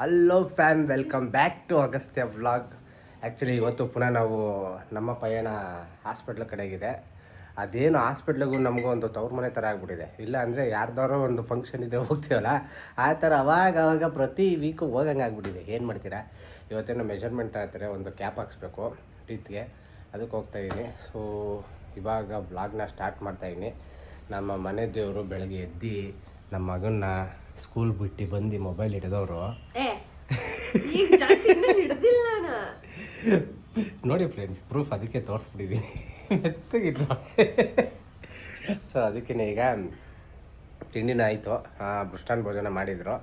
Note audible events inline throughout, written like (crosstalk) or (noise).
Hello fam welcome back to Agastya vlog actually ಇವತ್ತು ಪುನಃ ನಾವು ನಮ್ಮ ಪಯಣ ಹಾಸ್ಪಿಟ್ಲ್ ಕಡೆಗಿದೆ. ಅದೇನು ಹಾಸ್ಪಿಟ್ಲಿಗೂ ನಮಗೂ ಒಂದು ತವ್ರ ಮನೆ ಥರ ಆಗಿಬಿಟ್ಟಿದೆ. ಇಲ್ಲ ಅಂದರೆ ಯಾರ್ದಾರೋ ಒಂದು ಫಂಕ್ಷನ್ ಇದೆ ಹೋಗ್ತೀವಲ್ಲ, ಆ ಥರ ಅವಾಗ ಅವಾಗ ಪ್ರತಿ ವೀಕು ಹೋಗಂಗೆ ಆಗ್ಬಿಟ್ಟಿದೆ. ಏನು ಮಾಡ್ತೀರಾ? ಇವತ್ತೇನು ಮೆಷರ್ಮೆಂಟ್ ತಗೋತಾರೆ ಒಂದು ಕ್ಯಾಪ್ ಹಾಕ್ಸ್ಬೇಕು ಟೀತ್ಗೆ ಅದಕ್ಕೆ ಹೋಗ್ತಾ ಇದ್ದೀನಿ ಸೊ ಇವಾಗ ಬ್ಲಾಗ್ನ ಸ್ಟಾರ್ಟ್ ಮಾಡ್ತಾಯಿದ್ದೀನಿ ನಮ್ಮ ಮನೆ ದೇವರು ಬೆಳಗ್ಗೆ ಎದ್ದು ನಮ್ಮ ಮಗನ್ನ ಸ್ಕೂಲ್ ಬಿಟ್ಟು ಬಂದು ಮೊಬೈಲ್ ಹಿಡಿದವರು. ನೋಡಿ ಫ್ರೆಂಡ್ಸ್ ಪ್ರೂಫ್ ಅದಕ್ಕೆ ತೋರಿಸ್ಬಿಟ್ಟಿದ್ದೀನಿ ಮೆತ್ತಗಿಟ್ಟು ಸೊ ಅದಕ್ಕೆ ಈಗ ತಿಂಡಿನ ಆಯಿತು. ಬೃಷ್ಟಾನ್ ಭೋಜನ ಮಾಡಿದರು.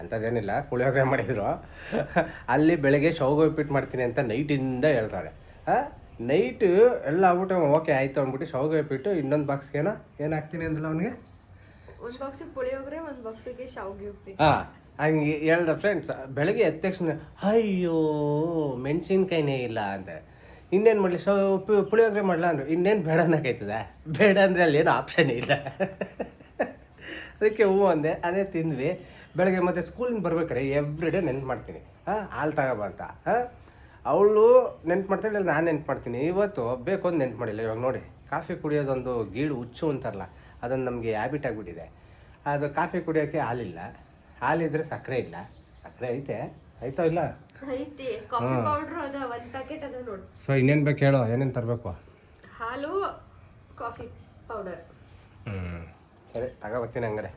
ಅಂಥದ್ದೇನಿಲ್ಲ ಪುಳಿಯೋಗರೆ ಮಾಡಿದರು. ಅಲ್ಲಿ ಬೆಳಗ್ಗೆ ಶಾವಿಗೆ ಉಪ್ಪಿಟ್ಟು ಮಾಡ್ತೀನಿ ಅಂತ ನೈಟಿಂದ ಹೇಳ್ತಾರೆ. ನೈಟು ಎಲ್ಲ ಆಗ್ಬಿಟ್ಟು ಓಕೆ ಆಯಿತು ಅಂದ್ಬಿಟ್ಟು ಶಾವಿಗೆ ಉಪ್ಪಿಟ್ಟು ಇನ್ನೊಂದು ಬಾಕ್ಸ್ಗೆ ಏನೋ ಏನು ಹಾಕ್ತೀನಿ ಅಂದಲ್ಲ ಅವನಿಗೆ? ಹಂಗೆ ಹೇಳ್ದ ಫ್ರೆಂಡ್ಸ್ ಬೆಳಗ್ಗೆ ಎದ್ದ ತಕ್ಷಣ, ಅಯ್ಯೋ, ಮೆಣಸಿನ್ಕಾಯಿನೇ ಇಲ್ಲ ಅಂತ ಇನ್ನೇನು ಮಾಡಲಿ, ಸೊ ಪುಳಿಯೋಗರೆ ಮಾಡಲ? ಅಂದ್ರೆ. ಇನ್ನೇನು ಬೇಡ ಅನ್ನೋಕೈತದ. ಬೇಡ ಅಂದರೆ ಅಲ್ಲಿ ಏನು ಆಪ್ಷನ್ ಇಲ್ಲ. ಅದಕ್ಕೆ ಹೂವು ಅಂದೆ. ಅದೇ ತಿಂದ್ವಿ. ಬೆಳಗ್ಗೆ ಮತ್ತೆ ಸ್ಕೂಲಿಂದ ಬರ್ಬೇಕಾರೆ ಎವ್ರಿ ಡೇ ನೆನ್ಪು ಮಾಡ್ತೀನಿ. ಹಾಂ ಹಾಲು ತಗೋಬ ಅಂತ. ಹಾಂ ಅವಳು ನೆನ್ಪು ಮಾಡ್ತಾಳೆ ಇಲ್ಲ, ನಾನು ನೆನ್ಪು ಮಾಡ್ತೀನಿ. ಇವತ್ತು ಬೇಕು ಅಂತ ನೆನ್ಪು ಮಾಡಿಲ್ಲ. ಇವಾಗ ನೋಡಿ, ಕಾಫಿ ಕುಡಿಯೋದೊಂದು ಗೀಳು ಹುಚ್ಚು ಅಂತಾರಲ್ಲ. ಅದೊಂದು ನಮಗೆ ಹ್ಯಾಬಿಟ್ ಆಗಿಬಿಟ್ಟಿದೆ. ಅದು ಕಾಫಿ ಕುಡಿಯೋಕ್ಕೆ ಹಾಲಿಲ್ಲ. ಹಾಲಿದ್ರೆ ಸಕ್ಕರೆ ಇಲ್ಲ. ಸಕ್ಕರೆ ಐತೆ. ಆಯ್ತೋ ಇಲ್ಲ? ಅದ ಅದ ಸೊ ಇನ್ನೇನು ಬೇಕು ಹೇಳೋ? ಏನೇನು ತರಬೇಕು? ಹಾಲು ಕಾಫಿ ಪೌಡರ್ ಹ್ಞೂ ಸರಿ ತಗೋಬರ್ತೀನಿ ಹಂಗಾರೆ.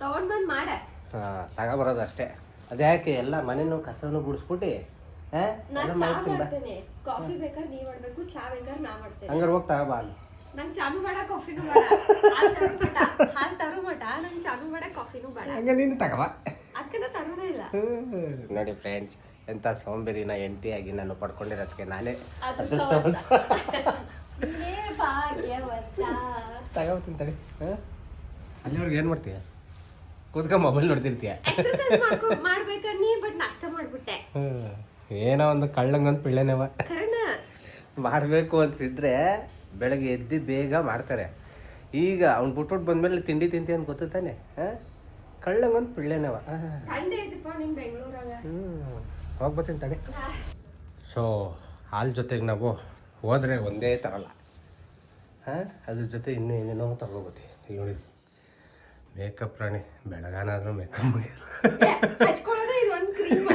ತಗೊಂಡ್ ಮಾಡೆ. ಹಾಂ ತಗೊಬರೋದು ಅಷ್ಟೇ. ಅದ್ಯಾಕೆ ಎಲ್ಲ ಮನೆನೂ ಕಸವನ್ನು ಗುಡಿಸ್ಬಿಟ್ಟು ಹಾಂ? ನಾನ್ ಮಾಡ್ತೀನಿ ಬಾ. ಕಾಫಿ ಬೇಕಾದ್ರೆ ನೀವ್ ಮಾಡ್ಬೇಕು ಚಾ ಬೇಕಾದ್ರೆ ನಾ ಮಾಡ್ತೇನೆ. ಹಂಗಾರೆ ಹೋಗಿ ತಗೋಬಾ ಅಲ್ಲಿ ನಂಗ್ ಚಾನು ಬೇಡ ಕಾಫಿನೂ ಬೇಡ. ಹಾಲು ತರು ಮಟ ನಂಗೆ ಚಾನು ಬೇಡ ಕಾಫಿನೂ ಬೇಡ. ಹಂಗೆ ನೀನು ತಗೋಬಾ ಅದಕ್ಕೆ ತರೋದೇ ಇಲ್ಲ. ನೋಡಿ ಫ್ರೆಂಡ್ಸ್ ಎಂಥ ಸೋಂಬೇರಿನ ಎಂಟಿಯಾಗಿ ನಾನು ಪಡ್ಕೊಂಡಿರೋದಕ್ಕೆ ನಾನೇ ಅದೃಷ್ಟವಂತ. ತಗೋತೀನಿ ತಡಿ. ಅಲ್ಲಿವರೆಗೆ ಏನು ಮಾಡ್ತೀಯ? ಕೂತ್ಕೊಂಡು ಮೊಬೈಲ್ ನೋಡ್ತಿರ್ತೀಯ? ಎಕ್ಸರ್ಸೈಸ್ ಮಾಡ್ಕೊ ಮಾಡ್ಬೇಕ ನೀ? ಬಟ್ ನಾಷ್ಟ ಮಾಡ್ಬಿಟ್ಟೆ. ಏನೋ ಒಂದು ಕಳ್ಳಂಗೊಂದು ಪಿಳ್ಳೆನವ. ಮಾಡಬೇಕು ಅಂತಿದ್ರೆ ಬೆಳಗ್ಗೆ ಎದ್ದು ಬೇಗ ಮಾಡ್ತಾರೆ. ಈಗ ಅವ್ನು ಬಿಟ್ಬಿಟ್ಟು ಬಂದಮೇಲೆ ತಿಂಡಿ ತಿಂತಿ ಅಂತ ಗೊತ್ತಾನೆ ಹಾಂ? ಕಳ್ಳಂಗೊಂದು ಪಿಳ್ಳೆನವ. ಹ್ಞೂ ಹೋಗ್ಬತ್ತೀನಿ ತಡೆ ಸೊ ಹಾಲು ಜೊತೆಗೆ ನಾವು ಹೋದರೆ ಒಂದೇ ತರಲ್ಲ. ಹಾಂ? ಅದ್ರ ಜೊತೆ ಇನ್ನೂ ಏನೇನೋ ತಗೋಬತ್ತಿ. ಇಲ್ಲಿ ನೋಡಿ ಮೇಕಪ್ ರಾಣಿ ಬೆಳಗಾನಾದರೂ ಮೇಕಪ್ ಹಚ್ಕೊಳ್ಳೋದೇ ಇದು (laughs) ಒಂದ್ ಕ್ರೀಮ್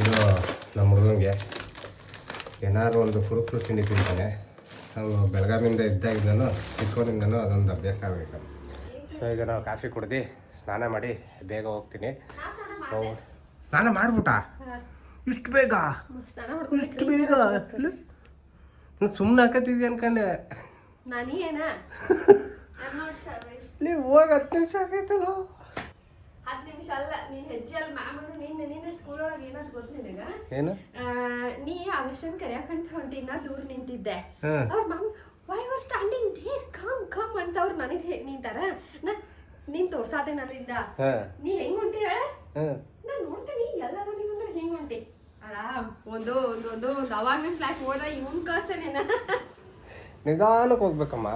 ಇದು ನಮ್ಮ ಹುಡುಗಂಗೆ ಏನಾದ್ರು ಒಂದು ಕುರುಕು ತಿಂಡಿ ತಿಂತಾನೆ. ನಾವು ಬೆಳಗಾವಿಂದ ಇದ್ದಾಗಿದ್ದಾನು ಚಿಕ್ಕವನಿಂದನೂ ಅದೊಂದು ಅಭ್ಯಾಸ ಆಗಬೇಕು. ಸೊ ಈಗ ನಾವು ಕಾಫಿ ಕುಡ್ದು ಸ್ನಾನ ಮಾಡಿ ಬೇಗ ಹೋಗ್ತೀನಿ. ಹೋಗು ಸ್ನಾನ ಮಾಡ್ಬಿಟ್ಟ? ಇಷ್ಟು ಬೇಗ? ಸ್ನಾನ ಮಾಡ್ಕೊಂಡು ಇಷ್ಟು ಬೇಗ? ಸುಮ್ಮನೆ ಹಾಕತ್ತಿದ್ದೆ ಅನ್ಕಂಡೆ. (laughs) ಹೋಗಿ ಹತ್ತು ನಿಮಿಷ ಆಗೈತಲ್ಲ ಹತ್ತು ನಿಮಿಷ ಅಲ್ಲ ನೀನ್ ಹೆಜ್ಜೆ ಅಲ್ಲಿ ಮ್ಯಾಮ್ ನಿನ್ನೆ ನಿನ್ನ ಸ್ಕೂಲ್ ಒಳಗೆ ಏನಾದ್ ಗೊತ್ತ ನಿನಗ? ಏನು? ನೀ ಆಗಸ್ಟನ್ ಕರೆಯಕಂತ ಹೊಂಟಿ ನಾ ದೂರ ನಿಂತಿದ್ದೆ. ಅವ್ರ ma'am why are standing there come come ಅಂತ ಅವ್ರು ನನಗೆ ನಿಂತಾರ. ನಾ ನೀನ್ ತೋರ್ಸಾತೆ ನನ್ನಿಂದ ನೀ ಹೆಂಗ್ ಉಂಟಿ ಹೇಳ ನಾ ನೋಡ್ತೀನಿ ಎಲ್ಲರೂ ನೀವು ಅಂದ್ರೆ ಹೆಂಗ್ ಹೊಂಟಿ ಆರಾಮ್ ಒಂದು ಒಂದು ಒಂದು ಒಂದು ಅವಾಗ ಫ್ಲಾಶ್ ಹೋದ ಇವನ್ ಕಳ್ಸೇನೇನ ನಿಧಾನಕ್ಕೆ ಹೋಗ್ಬೇಕಮ್ಮ.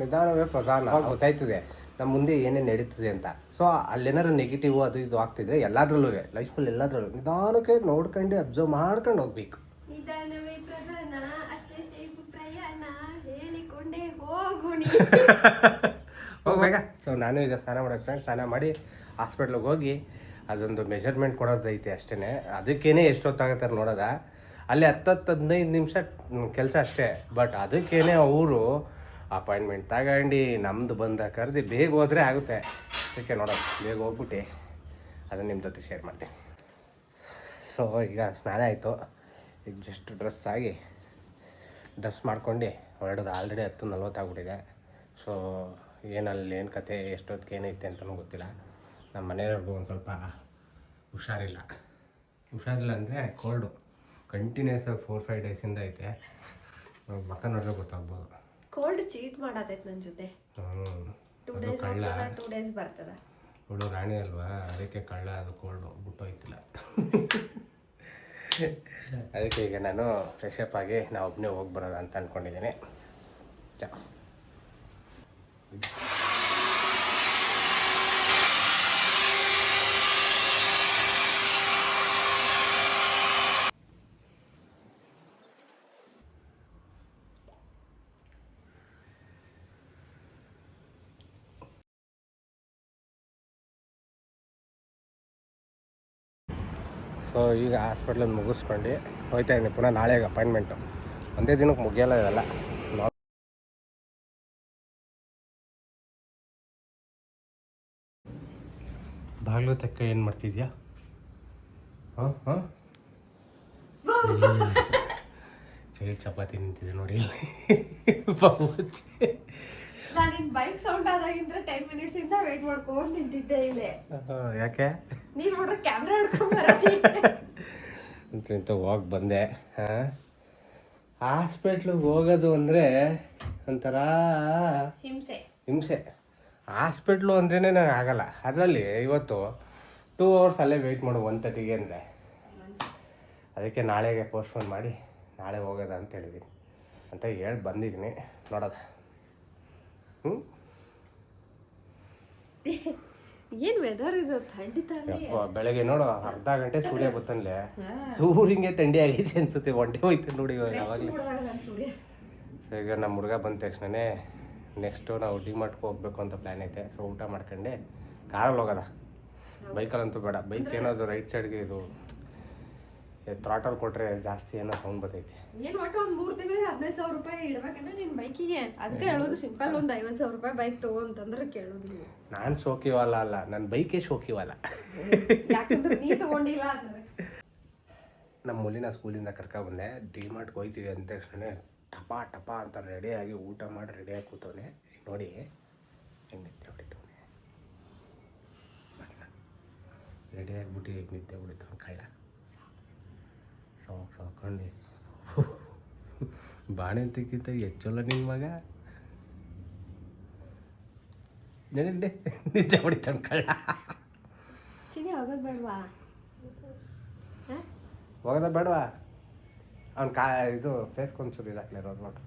ನಿಧಾನವೇ ಪ್ರಧಾನ. ಗೊತ್ತಾಯ್ತದೆ. ನಮ್ಮ ಮುಂದೆ ಏನೇನು ನಡೀತದೆ ಅಂತ. ಸೊ ಅಲ್ಲೇನಾರು ನೆಗೆಟಿವ್ ಅದು ಇದು ಆಗ್ತಿದ್ರೆ ಎಲ್ಲದ್ರಲ್ಲೂ ಲೈಫಲ್ಲಿ ಎಲ್ಲಾದ್ರಲ್ಲೂ. ನಿಧಾನಕ್ಕೆ ನೋಡ್ಕೊಂಡು ಅಬ್ಸರ್ವ್ ಮಾಡ್ಕೊಂಡು ಹೋಗ್ಬೇಕು. ನಿಧಾನವೇ ಪ್ರಧಾನ ಅಷ್ಟೇ ಸೇಫ್ ಪ್ರಯಾಣ. ಹೇಳಿಕೊಂಡೇ ಹೋಗು ನೀ ಸೊ (laughs) ನಾನು ಈಗ ಸ್ನಾನ ಮಾಡೋಕೆ ಫ್ರೆಂಡ್ಸ್ ಸ್ನಾನ ಮಾಡಿ ಹಾಸ್ಪಿಟ್ಲಿಗೆ ಹೋಗಿ ಅದೊಂದು ಮೆಷರ್ಮೆಂಟ್ ಕೊಡೋದೈತೆ ಅಷ್ಟೇ ಅದಕ್ಕೇನೆ ಎಷ್ಟೊತ್ತಾಗತ್ತಾರೆ ನೋಡೋದ? ಅಲ್ಲಿ ಹತ್ತತ್ತು ಹದಿನೈದು ನಿಮಿಷ ಕೆಲಸ ಅಷ್ಟೇ. ಬಟ್ ಅದಕ್ಕೇನೆ ಅವರು ಅಪಾಯಿಂಟ್ಮೆಂಟ್ ತಗೊಂಡು ನಮ್ಮದು ಬಂದ ಕರೆದು ಬೇಗ ಹೋದರೆ ಆಗುತ್ತೆ. ಅದಕ್ಕೆ ನೋಡೋದು ಬೇಗ ಹೋಗ್ಬಿಟ್ಟು. ಅದನ್ನು ನಿಮ್ಮ ಜೊತೆ ಶೇರ್ ಮಾಡ್ತೀನಿ. ಸೊ ಈಗ ಸ್ನಾನ ಆಯಿತು. ಈಗ ಜಸ್ಟ್ ಡ್ರೆಸ್ ಆಗಿ ಡ್ರೆಸ್ ಮಾಡ್ಕೊಂಡು ಹೊರಡೋದು ಆಲ್ರೆಡಿ ಹತ್ತು ನಲ್ವತ್ತಾಗ್ಬಿಟ್ಟಿದೆ ಸೊ ಏನಲ್ಲಿ, ಏನು ಕತೆ, ಎಷ್ಟೊತ್ತಿಗೆ ಏನೈತೆ ಅಂತಲೂ ಗೊತ್ತಿಲ್ಲ. ನಮ್ಮ ಮನೆಯವ್ರಿಗೂ ಒಂದು ಸ್ವಲ್ಪ ಹುಷಾರಿಲ್ಲ. ಹುಷಾರಿಲ್ಲ ಅಂದರೆ ಕೋಲ್ಡು ಕಂಟಿನ್ಯೂಸ್ ಆಗಿ ಫೋರ್ ಫೈವ್ ಡೇಸಿಂದ ಐತೆ. ಮಕ್ಕ ನೋಡಿದ್ರೆ ಗೊತ್ತಾಗ್ಬೋದು. ಕೋಲ್ಡ್ ಚೀಟ್ ಮಾಡೋದೈತೆ ನನ್ನ ಜೊತೆ. ಟೂ ಅದು ಡೇಸ್ ಕಳ್ಳ. ಟೂ ಡೇಸ್ ಬರ್ತದ. ಹುಳು ರಾಣಿ ಅಲ್ವಾ? ಅದಕ್ಕೆ ಕಳ್ಳ ಅದು ಕೋಲ್ಡು ಬಿಟ್ಟೋಯ್ತಿಲ್ಲ. (laughs) ಅದಕ್ಕೆ ಈಗ ನಾನು ಫ್ರೆಶ್ ಅಪ್ ಆಗಿ ನಾ ಒಬ್ಬನೇ ಹೋಗಿ ಬರೋದು ಅಂತ ಅಂದ್ಕೊಂಡಿದ್ದೀನಿ ಚ ಸೊ ಈಗ ಹಾಸ್ಪಿಟ್ಲಲ್ಲಿ ಮುಗಿಸ್ಕೊಂಡು ಹೋಗ್ತಾ ಇದ್ದೀನಿ. ಪುನಃ ನಾಳೆಗೆ ಅಪಾಯಿಂಟ್ಮೆಂಟು ಒಂದೇ ದಿನಕ್ಕೆ ಮುಗಿಯಲ್ಲ ಇವೆಲ್ಲ. ನಾವು ಬಾಗಿಲು ತಕ್ಕ ಏನು ಮಾಡ್ತಿದ್ಯಾ? ಹಾಂ ಹಾಂ? (laughs) ಚಳಿ ಚಪಾತಿ ನಿಂತಿದೆ ನೋಡಿ. (laughs) ಬಾಬುಚ್ಚಿ. ನಾನು ನಿನ್ ಬೈಕ್ ಸೌಂಡ್ ಆದಾಗಿಂದ ಟೆನ್ ಮಿನಿಟ್ಸ್ ಇಂದ ವೇಟ್ ಮಾಡ್ಕೊಂಡು ನಿಂತಿದ್ದೆ ಇಲ್ಲಿ. ಯಾಕೆ? ನೀನ್ ನೋಡ್ರೆ ಕ್ಯಾಮ್ರಾ ಹಿಡ್ಕೊಂಡ್ ಬರತಿ ಅಂತ ಇಂತ ಹೋಗಿ ಬಂದೆ. ಹಾಂ? ಹಾಸ್ಪಿಟ್ಲಿಗೆ ಹೋಗೋದು ಅಂದರೆ ಒಂಥರ ಹಿಂಸೆ. ಹಿಂಸೆ. ಹಾಸ್ಪಿಟ್ಲು ಅಂದ್ರೇ ನನಗೆ ಆಗಲ್ಲ. ಅದರಲ್ಲಿ ಇವತ್ತು ಟೂ ಅವರ್ಸ್ ಅಲ್ಲೇ ವೆಯ್ಟ್ ಮಾಡು ಒನ್ ತರ್ಟಿಗೆ ಅಂದರೆ. ಅದಕ್ಕೆ ನಾಳೆಗೆ ಪೋಸ್ಟ್ಪೋನ್ ಮಾಡಿ ನಾಳೆ ಹೋಗೋದ ಅಂತ ಹೇಳಿದ್ದೀನಿ ಅಂತ ಹೇಳಿ ಬಂದಿದ್ದೀನಿ ನೋಡೋದ ಹ್ಞೂ ಏನ್ ವೆದರ್ ಇದು? ಥಂಡಿ ಥಂಡಿ. ಯಪ್ಪ ಬೆಳಗ್ಗೆ ನೋಡು ಅರ್ಧ ಗಂಟೆ ಸೂರ್ಯ ಗೊತ್ತನ್ಲೆ ಸೂರ್ಯಂಗೆ ತಂಡಿ ಆಗೈತೆ ಅನ್ಸುತ್ತೆ ಒಂಟೆ ಹೋಯ್ತು ನೋಡಿ ಇವಾಗ ಯಾವಾಗಲೇ. ನೋಡ್ದಾಗ ನನ್ ಸೂರ್ಯ. ಸೊ ಈಗ ನಮ್ಮ ಹುಡುಗ ಬಂದ ತಕ್ಷಣನೇ ನೆಕ್ಸ್ಟು ನಾವು ಡಿಮಾರ್ಟ್ಗೆ ಹೋಗ್ಬೇಕು ಅಂತ ಪ್ಲ್ಯಾನ್ ಐತೆ. ಸೊ ಊಟ ಮಾಡ್ಕೊಂಡೆ. ಕಾರಲ್ಲಿ ಹೋಗೋದ. ಬೈಕಲ್ಲಂತೂ ಬೇಡ. ಬೈಕ್ ಏನಾದ್ರು ರೈಟ್ ಸೈಡ್ಗೆ ಇದು ಥ್ರಾಟಲ್ ಕೊಟ್ಟರೆ ಜಾಸ್ತಿ ಏನೋ ಸೌಂಡ್ ಬರ್ತೈತೆ. ಏನು ಒಟ್ಟು ಒಂದು ಮೂರು ತಿಂಗಳಿಗೆ ಹದಿನೈದು ಸಾವಿರ ರೂಪಾಯಿ ಇಡಬೇಕಂದ್ರೆ ನಿಮ್ಮ ಬೈಕಿಗೆ. ಅದಕ್ಕೆ ಹೇಳೋದು ಸಿಂಪಲ್ ಒಂದು ಐವತ್ತು ಸಾವಿರ ರೂಪಾಯಿ ಬೈಕ್ ತಗೋ ಅಂತಂದ್ರೆ ಕೇಳೋದು ನಾನು ಶೋಕಿವಲ್ಲ ಅಲ್ಲ ನನ್ನ ಬೈಕೇ ಶೋಕಿವಲ್ಲ ಯಾಕಂದ್ರೆ ನೀ ತಗೊಂಡಿಲ್ಲ ಅಂದ್ರೆ. ನಮ್ಮ ಮುಲಿನ ಸ್ಕೂಲಿಂದ ಕರ್ಕೊಂಡ್ಬಂದೆ ಡಿ ಮಾರ್ಟ್ಗೆ ಹೋಯ್ತೀವಿ ಅಂದ ತಕ್ಷಣ ಟಪ ಟಪ ಅಂತ ರೆಡಿಯಾಗಿ ಊಟ ಮಾಡಿ ರೆಡಿಯಾಗಿ ಕೂತವನೆ. ನೋಡಿ ಹೆಂಗೆ ನಿದ್ದೆ ಹೊಡಿತವನೆ. ರೆಡಿ ಆಗಿಬಿಟ್ಟು ಹೆಂಗೆ ನಿದ್ದೆ ಹೊಡಿತವನು ಕಳ್ಳ. ಸಾಕು ಸಾಕೊಂಡು ಬಾಣಂತಿಕ್ಕಿಂತ ಹೆಚ್ಚಲ್ಲ ನಿನ್ನ ಮಗ ನಡಿ ನಿಜ ಹೊಡಿತಾನೆ ಕಳ್ಳ ಚಿನಿ ಹೋಗೋದು ಬೇಡವಾ ಹೋಗೋದ ಬೇಡವಾ ಅವ್ನು ಕಾ ಇದು ಫೇಸ್ ಒಂಚೂರು ಇದಾಕ್ಲೆ ರೋಸ್ ವಾಟರ್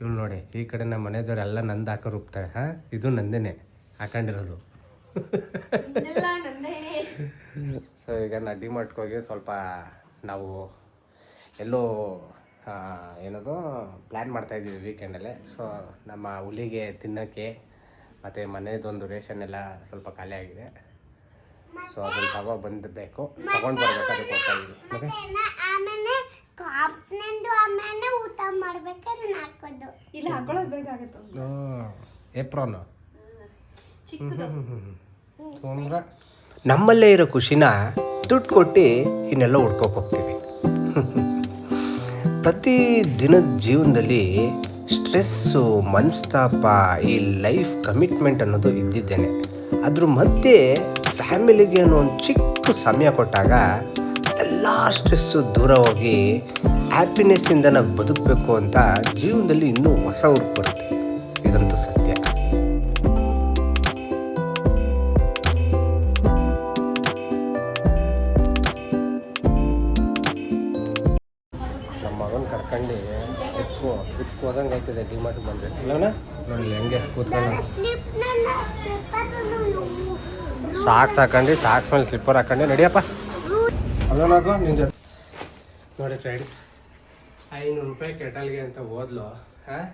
ಇವಳು ನೋಡಿ ಈ ಕಡೆ ನಮ್ಮ ಮನೆದವ್ರೆಲ್ಲ ನಂದು ಹಾಕೋ ರೂಪ್ತಾರೆ ಹಾಂ ಇದು ನಂದೇನೆ ಹಾಕೊಂಡಿರೋದು ಸೊ ಈಗ ನಾ ಮಾಡ್ಕೋಗಿ ಹೋಗಿ ಸ್ವಲ್ಪ ನಾವು ಎಲ್ಲೋ ಏನದು ಪ್ಲ್ಯಾನ್ ಮಾಡ್ತಾಯಿದ್ದೀವಿ ವೀಕೆಂಡಲ್ಲೇ ಸೊ ನಮ್ಮ ಹುಲಿಗೆ ತಿನ್ನೋಕ್ಕೆ ಮತ್ತು ಮನೆಯದೊಂದು ರೇಷನ್ ಎಲ್ಲ ಸ್ವಲ್ಪ ಖಾಲಿ ಆಗಿದೆ. ಸೊ ಅದನ್ನು ತಗೋ ಬಂದಬೇಕು ತಗೊಂಡು ಬರಬೇಕಾದ್ರೆ ಹೋಗ್ತಾ ಇದ್ದೀವಿ. ಮತ್ತು? ಊಟ ಮಾಡ್ಬೇಕಾದ್ರೆ ಹಾಕೋದು ಇಲ್ಲಿ ಹಾಕೊಳ್ಳೋದು ಬೇಕಾಗತ್ತ ಏಪ್ರೋನು ಚಿಕ್ಕದು ತೊಂದ್ರೆ. ನಮ್ಮಲ್ಲೇ ಇರೋ ಖುಷಿನ ದುಡ್ಡು ಕೊಟ್ಟು ಇನ್ನೆಲ್ಲ ಹುಡ್ಕೋಕೆ ಹೋಗ್ತೀವಿ. ಪ್ರತಿ ದಿನದ ಜೀವನದಲ್ಲಿ ಸ್ಟ್ರೆಸ್ಸು, ಮನಸ್ತಾಪ, ಈ ಲೈಫ್ ಕಮಿಟ್ಮೆಂಟ್ ಅನ್ನೋದು ಇದ್ದಿದ್ದೇನೆ. ಅದ್ರ ಮಧ್ಯೆ ಫ್ಯಾಮಿಲಿಗೆ ಅನ್ನೋ ಒಂದು ಚಿಕ್ಕ ಸಮಯ ಕೊಟ್ಟಾಗ ಎಲ್ಲ ಸ್ಟ್ರೆಸ್ಸು ದೂರ ಹೋಗಿ ಹ್ಯಾಪಿನೆಸ್ಸಿಂದ ನಾವು ಬದುಕಬೇಕು ಅಂತ ಜೀವನದಲ್ಲಿ ಇನ್ನೂ ಹೊಸ ಹುರುಪು ಬರುತ್ತೆ. ಇದಂತೂ ಸತ್ಯ. ಮಾರ್ಟ್ ಡಿಮಾರ್ಟ್ ಬಂದ್ರೆ ಇಲ್ಲವನ ನೋಡಿ ಹೆಂಗೆ? ಕೂತ್ಕೊಂಡು ಸಾಕ್ಸ್ ಹಾಕೊಂಡು ಸಾಕ್ಸ್ ಮೇಲೆ ಸ್ಲಿಪ್ಪರ್ ಹಾಕೊಂಡು ನಡಿಯಪ್ಪ. ಅಲ್ಲೋನಾಗು ನಿನ್ನ ಜೊತೆ. ನೋಡಿ ಫ್ರೆಂಡ್ಸ್ ಐನೂರು ರೂಪಾಯಿ ಕೆಟಲ್ಗೆ ಅಂತ ಓದ್ಲು ಹಾಂ?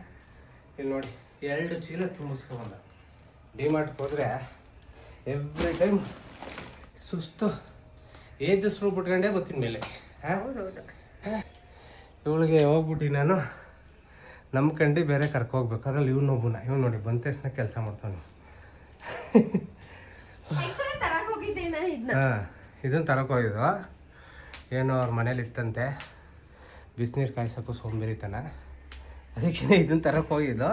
ಇಲ್ಲಿ ನೋಡಿ ಎರಡು ಚೀಲ ತುಂಬಿಸ್ಕೊಂಬಂದ ಡಿಮಾರ್ಟ್ಗೆ ಹೋದರೆ ಎವ್ರಿ ಟೈಮ್ ಸುಸ್ತು ಏದಿಸ್ರು ಬಿಟ್ಕೊಂಡೇ ಬರ್ತೀನಿ ಮೇಲೆ. ಹಾಂ? ಹೌದು ಇವಳಿಗೆ ಹೋಗ್ಬಿಟ್ಟು ನಾನು. ನಂಬ್ಕಂಡು ಬೇರೆ ಕರ್ಕೋಗ್ಬೇಕು ಅದ್ರಲ್ಲಿ ಇವ್ನು ಒಬ್ಬನ. ಇವ್ನು ನೋಡಿ ಬಂದ ತಕ್ಷಣ ಕೆಲಸ ಮಾಡ್ತಾನೆ ಹಾಂ ಇದನ್ನು ತರಕ್ಕೆ ಹೋಗಿದ್ದು ಏನು ಅವ್ರ ಮನೇಲಿ ಇತ್ತಂತೆ. ಬಿಸಿನೀರು ಕಾಯಿಸೋಕ್ಕೂ ಸೋಂಬೇರಿತನ ಅದಕ್ಕೆ ಇದನ್ನು ತರಕ್ಕೆ ಹೋಗಿದ್ದು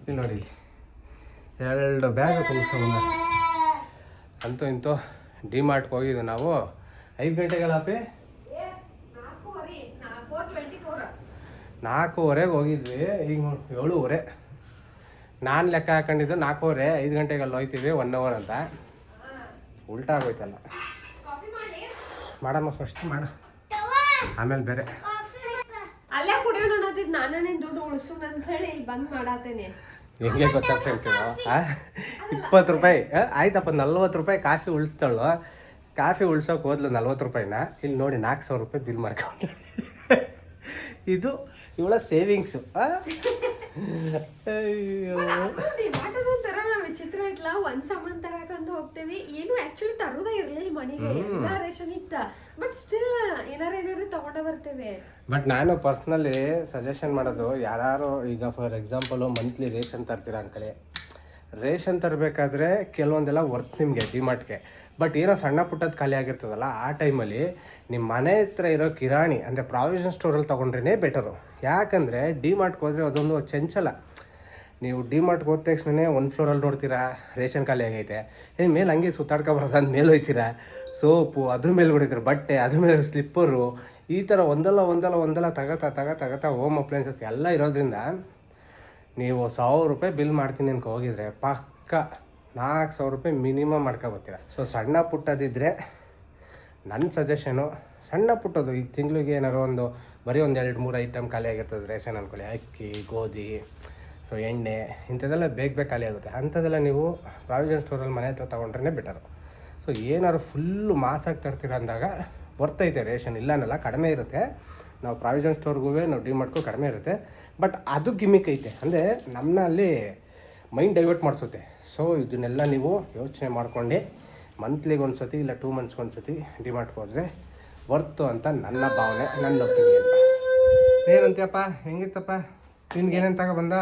ಇಲ್ಲಿ ನೋಡಿ. ಎರಡು ಬ್ಯಾಗ್ ತುಂಬಿಸ್ಕೊಂಬಂದ ಅಂತೂ ಇಂತೂ ಡಿ ಮಾರ್ಟ್ಗೆ ಹೋಗಿದ್ದು ನಾವು. ಐದು ಗಂಟೆಗಳಾಪಿ ಏ, ನಾಲ್ಕೂವರೆ ಫೋರ್ ಟ್ವೆಂಟಿ ಫೋರ್ ನಾಲ್ಕೂವರೆಗೆ ಹೋಗಿದ್ವಿ. ಈಗ ಏಳುವರೆ. ನಾನು ಲೆಕ್ಕ ಹಾಕೊಂಡಿದ್ದು ನಾಲ್ಕೂವರೆ ಐದು ಗಂಟೆಗೆ ಅಲ್ಲಿ ಹೋಯ್ತೀವಿ ಒನ್ ಅವರ್ ಅಂತ. ಉಲ್ಟಾ ಆಗೋಯ್ತಲ್ಲ. ಮಾಡಮ್ಮ ಫಸ್ಟ್ ಮಾಡ. ಆಮೇಲೆ ಬೇರೆ. ಅಲ್ಲೇ ಕುಡಿಯೋಣ ಅನ್ನೋದಿದ್ ನಾನೇ ನಿನ್ ದುಡ್ಡು ಉಳಿಸೋಣ ಅಂತ ಹೇಳಿ ಇಲ್ಲಿ ಬಂದ್ ಮಾಡಾತೇನೆ. ಹೆಂಗೆ ಗೊತ್ತಾ ಫ್ರೆಂಡ್ಸ್ ಇಪ್ಪತ್ತು ರೂಪಾಯಿ. ಆಯ್ತಪ್ಪ ನಲ್ವತ್ತು ರೂಪಾಯಿ ಕಾಫಿ ಉಳಿಸ್ತಾಳು. ಕಾಫಿ ಉಳ್ಸೋಕೆ ಹೋದ್ಲು ನಲ್ವತ್ತು ರೂಪಾಯಿನ. ಇಲ್ಲಿ ನೋಡಿ ನಾಲ್ಕು ಸಾವಿರ ರೂಪಾಯಿ ಬಿಲ್ ಮಾಡ್ಕೊಂಡು (laughs) ಇದು ಇವಳ ಸೇವಿಂಗ್ಸ್. ವಿಚಿತ್ರ ಇಟ್ಲ ಒಂದ್ ಸಾಮಾನ್ ತರಕಂತ ಹೋಗ್ತೇವಿ. ಏನು ಆಕ್ಚುಲಿ ತರೋದೇ ಇರ್ಲಿಲ್ಲ ಮನೆಗೆ. ಎಲ್ಲ ರೇಷನ್ ಇತ್ತ. ಬಟ್ ಸ್ಟಿಲ್ ಏನಾರ ಏನಾರ ತಗೊಂಡ ಬರ್ತೇವೆ. ಬಟ್ ನಾನು ಪರ್ಸ್ನಲಿ ಸಜೆಷನ್ ಮಾಡೋದು ಯಾರು ಈಗ ಫಾರ್ ಎಕ್ಸಾಂಪಲು ಮಂತ್ಲಿ ರೇಷನ್ ತರ್ತೀರಾ ಅನ್ಕೊಳ್ಳಿ ರೇಷನ್ ತರಬೇಕಾದ್ರೆ ಕೆಲವೊಂದೆಲ್ಲ ವರ್ತ್ ನಿಮಗೆ ಡಿಮಾರ್ಟ್ಗೆ ಬಟ್ ಏನೋ ಸಣ್ಣ ಪುಟ್ಟದ ಖಾಲಿ ಆಗಿರ್ತದಲ್ಲ, ಆ ಟೈಮಲ್ಲಿ ನಿಮ್ಮ ಮನೆ ಹತ್ರ ಇರೋ ಕಿರಾಣಿ ಅಂದರೆ ಪ್ರಾವಿಷನ್ ಸ್ಟೋರಲ್ಲಿ ತೊಗೊಂಡ್ರೇ ಬೆಟರು ಯಾಕಂದರೆ ಡಿ ಮಾರ್ಟ್ಗೆ ಹೋದರೆ ಅದೊಂದು ಚಂಚಲ. ನೀವು ಡಿ ಮಾರ್ಟ್ಗೆ ಹೋದ ತಕ್ಷಣ ಒಂದು ಫ್ಲೋರಲ್ಲಿ ನೋಡ್ತೀರಾ, ರೇಷನ್ ಖಾಲಿ ಆಗೈತೆ. ಏನು ಮೇಲೆ ಹಂಗೆ ಸುತ್ತಾಡ್ಕೊ ಬರೋದು ಅಂದ ಮೇಲೆ ಹೋಯ್ತೀರಾ? ಸೋಪು, ಅದ್ರ ಮೇಲೆ ಹೊಡಿತೀರ, ಬಟ್ಟೆ, ಅದ್ರ ಮೇಲೆ ಸ್ಲಿಪ್ಪರು, ಈ ಥರ ಒಂದಲ್ಲ ಒಂದಲ್ಲ ಒಂದಲ್ಲ ತಗತಾ ತಗ ತಗತಾ ಹೋಮ್ ಅಪ್ಲೈನ್ಸಸ್ ಎಲ್ಲ ಇರೋದ್ರಿಂದ ನೀವು ಸಾವಿರ ರೂಪಾಯಿ ಬಿಲ್ ಮಾಡ್ತೀನಿ ಅನ್ಕೊ ಹೋಗಿದ್ರೆ ಪಕ್ಕ. ನಾಲ್ಕು ಸಾವಿರ ರೂಪಾಯಿ ಮಿನಿಮಮ್ ಮಾಡ್ಕೊಬತ್ತೀರ. ಸೊ ಸಣ್ಣ ಪುಟ್ಟದಿದ್ದರೆ ನನ್ನ ಸಜೆಷನು ಸಣ್ಣ ಪುಟ್ಟದು ಈ ತಿಂಗಳಿಗೆ ಏನಾರು ಒಂದು, ಬರೀ ಒಂದು ಎರಡು, ಮೂರು ಐಟಮ್ ಖಾಲಿ ಆಗಿರ್ತದೆ ರೇಷನ್ ಅಂದ್ಕೊಳ್ಳಿ ಅಕ್ಕಿ, ಗೋಧಿ ಸೊ ಎಣ್ಣೆ, ಇಂಥದ್ದೆಲ್ಲ ಬೇಗ ಬೇಗ ಖಾಲಿ ಆಗುತ್ತೆ. ಅಂಥದ್ದೆಲ್ಲ ನೀವು ಪ್ರಾವಿಷನ್ ಸ್ಟೋರಲ್ಲಿ ಮನೆ ಹತ್ರ ತೊಗೊಂಡ್ರೆ ಬೆಟರು ಸೊ ಏನಾದ್ರು ಫುಲ್ಲು ಮಾಸಾಗಿ ತರ್ತೀರ ಅಂದಾಗ ಬರ್ತೈತೆ, ರೇಷನ್ ಇಲ್ಲನಲ್ಲ ಕಡಿಮೆ ಇರುತ್ತೆ. ನಾವು ಪ್ರಾವಿಷನ್ ಸ್ಟೋರ್ಗೂ ನಾವು ಡಿ ಮಾಡ್ಕೋ ಕಡಿಮೆ ಇರುತ್ತೆ. ಬಟ್ ಅದು ಗಿಮಿಕ್ ಐತೆ. ಅಂದರೆ ನಮ್ಮನ್ನ ಅಲ್ಲಿ ಮೈಂಡ್ ಡೈವರ್ಟ್ ಮಾಡಿಸುತ್ತೆ. ಸೊ ಇದನ್ನೆಲ್ಲ ನೀವು ಯೋಚನೆ ಮಾಡ್ಕೊಂಡು. ಮಂತ್ಲಿಗೆ ಒಂದು ಸತಿ ಇಲ್ಲ ಟೂ ಮಂತ್ಸ್ಗೆ ಒಂದು ಸತಿ ಡಿಮಾರ್ಟ್ಗೆ ಹೋದರೆ ವರ್ತು ಅಂತ ನನ್ನ ಭಾವನೆ ನನ್ನ ಒಪಿನಿಯನ್ ಏನಂತೀಯಪ್ಪ? ಹೆಂಗಿತ್ತಪ್ಪ? ನಿನ್ಗೆ ಏನೇನು ತಗೊಬಂದ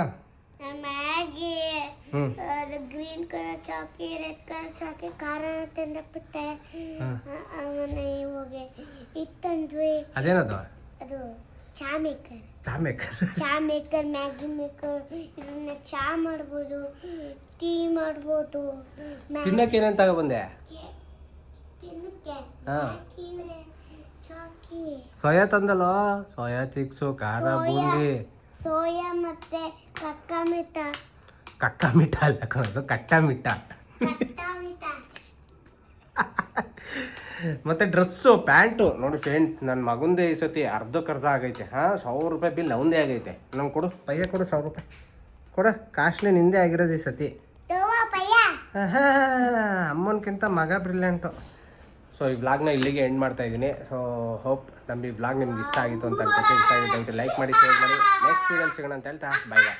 ಗ್ರೀನ್ ಕಲರ್ ಚಾಕಿ ರೆಡ್ ಕಲರ್ ಚಾಕಿ ಖಾರ ತಿಂದಬಿಟ್ಟೆ ಬಿಟ್ಟೆ. ಆಮೇಲೆ ಹೋಗಿ ಇತ್ತಂದ್ವಿ ಅದೇನದು? ಅದು ಚಾ ಮೇಕರ್ ಚಾ ಮೇಕರ್. ಚಾ ಮೇಕರ್ ಮ್ಯಾಗಿ ಮೇಕರ್ ಇದನ್ನ ಚಾ ಮಾಡ್ಬೋದು ಟೀ ಮಾಡ್ಬೋದು ತಿನ್ನಕ್ಕೆ ಏನೇನು ತಗೊಬಂದೆ ಸೋಯಾ ತಂದಲ್ಲ? ಸೋಯಾ ಚಿಕ್ಸು ಖಾರ. ಬೂಂದಿ. ಸೋಯಾ ಮತ್ತೆ ಕಕ್ಕ ಮಿಠ. ಕಕ್ಕ ಮಿಠ ಅಲ್ಲ ಕಣದು ಕಟ್ಟ ಮಿಠ. ಮತ್ತೆ ಡ್ರೆಸ್ಸು ಪ್ಯಾಂಟು. ನೋಡಿ ಫ್ರೆಂಡ್ಸ್ ನನ್ನ ಮಗುಂದೇ ಈ ಸತಿ ಅರ್ಧಕ್ಕರ್ಧ ಆಗೈತೆ. ಹಾಂ ಸಾವಿರ ರೂಪಾಯಿ ಬಿಲ್ ಅವಂದೇ ಆಗೈತೆ. ನಂಗೆ ಕೊಡು ಪಯ್ಯ ಕೊಡು ಸಾವಿರ ರೂಪಾಯಿ. ಕೊಡ ಕಾಸ್ಟ್ಲಿ ನಿಂದೇ ಆಗಿರೋದು ಈ ಸತಿ. ಅಮ್ಮನಕ್ಕಿಂತ ಮಗ ಬ್ರಿಲಿಯಂಟು ಸೊ ಈ ವ್ಲಾಗ್ನ ಇಲ್ಲಿಗೆ ಎಂಡ್ ಮಾಡ್ತಾ ಇದ್ದೀನಿ. ಸೊ ಹೋಪ್ ನಮ್ಮ ಈ ವ್ಲಾಗ್ ನಿಮ್ಗೆ ಇಷ್ಟ ಆಗಿತ್ತು ಅಂತ ಅನ್ಸುತ್ತೆ. ಇಷ್ಟ ಆಗಿತ್ತು ಲೈಕ್ ಮಾಡಿ ಶೇರ್ ಮಾಡಿ. ನೆಕ್ಸ್ಟ್ ವೀಡಿಯೋ ಸಿಗೋಣ ಅಂತ ಹೇಳ್ತಾ ಬಾಯ್ ಬಾಯ್